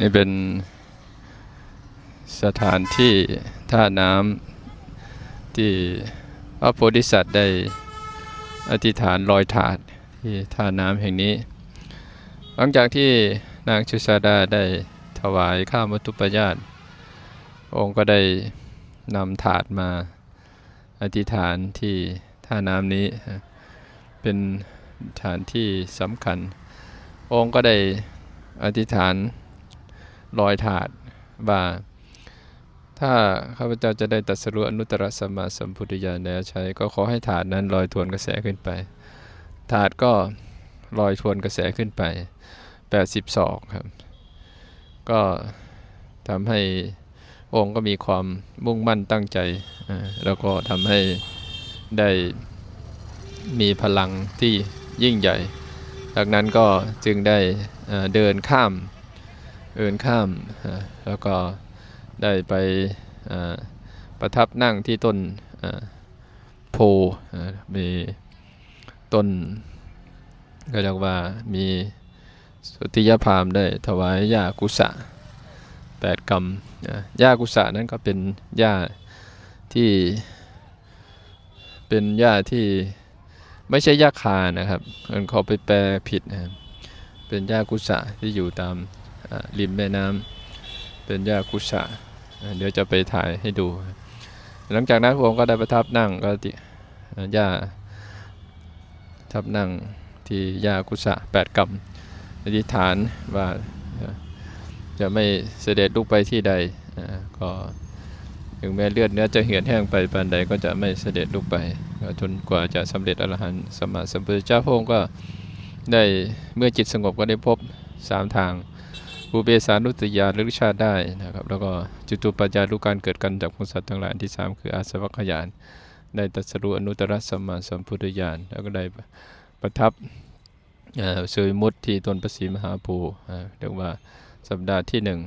นี่เป็นสถานที่ท่าน้ำที่พระโพธิสัตว์ได้อธิษฐานลอยถาดที่ท่าน้ำแห่งนี้ หลังจากที่นางชุสาดาได้ถวายข้าวมัทุปยาตองค์ก็ได้นำถาดมาอธิษฐานที่ท่าน้ำนี้ เป็นฐานที่สำคัญ องค์ก็ได้อธิษฐาน ลอยถาดว่าถ้าข้าพเจ้าจะได้ตรัสรู้อนุตตรสัมมาสัมพุทธญาณแล้วใช้ ก็ขอให้ถาดนั้นลอยทวนกระแสขึ้นไป ถาดก็ลอยทวนกระแสขึ้นไป 80ศอกครับ ก็ทำให้องค์ก็มีความมุ่งมั่นตั้งใจ แล้วก็ทำให้ได้มีพลังที่ยิ่งใหญ่ จากนั้นก็จึงได้เดินข้าม เดินข้ามแล้วก็ได้ไปประทับนั่งที่ต้นโพมีต้นก็เรียกว่ามีสุติยพามได้ถวายยากุสะแปดกรรมอ่าหญ้ากุสะนั้นก็เป็นหญ้าที่เป็นหญ้าที่ไม่ใช่ยาคานะครับมันเขาไปแปลผิดนะเป็นหญ้ากุสะที่อยู่ตาม ริมแม่น้ำเป็นหญ้ากุสะเดี๋ยวจะไปถ่ายให้ดู หลังจากนั้นพระองค์ก็ได้ประทับนั่งก็ติอ่าหญ้าทับนั่งที่หญ้ากุสะแปดกรรมอธิษฐานว่าจะไม่เสด็จลุกไปที่ใดก็ถึงแม้เลือดเนื้อจะเหี่ยนแห้งไปปานใดก็จะไม่เสด็จลุกไปก็จนกว่าจะสำเร็จอรหันต์สมมาสัมพุทธเจ้าพระองค์ก็ได้เมื่อจิตสงบก็ได้พบสามทาง อุเบสานุสติญาณลึกชาติได้นะครับ แล้วก็จุตุปัญญารู้การเกิดกันจากพงสัตว์ทั้งหลายอันที่สามคืออาสวัคยานได้ตรัสรู้อนุตตรสัมมาสัมพุทธญาณแล้วก็ได้ประทับเอ่อเสยมุตที่ต้นประสีมหาภูอ่าเรียกว่าสัปดาห์ที่หนึ่ง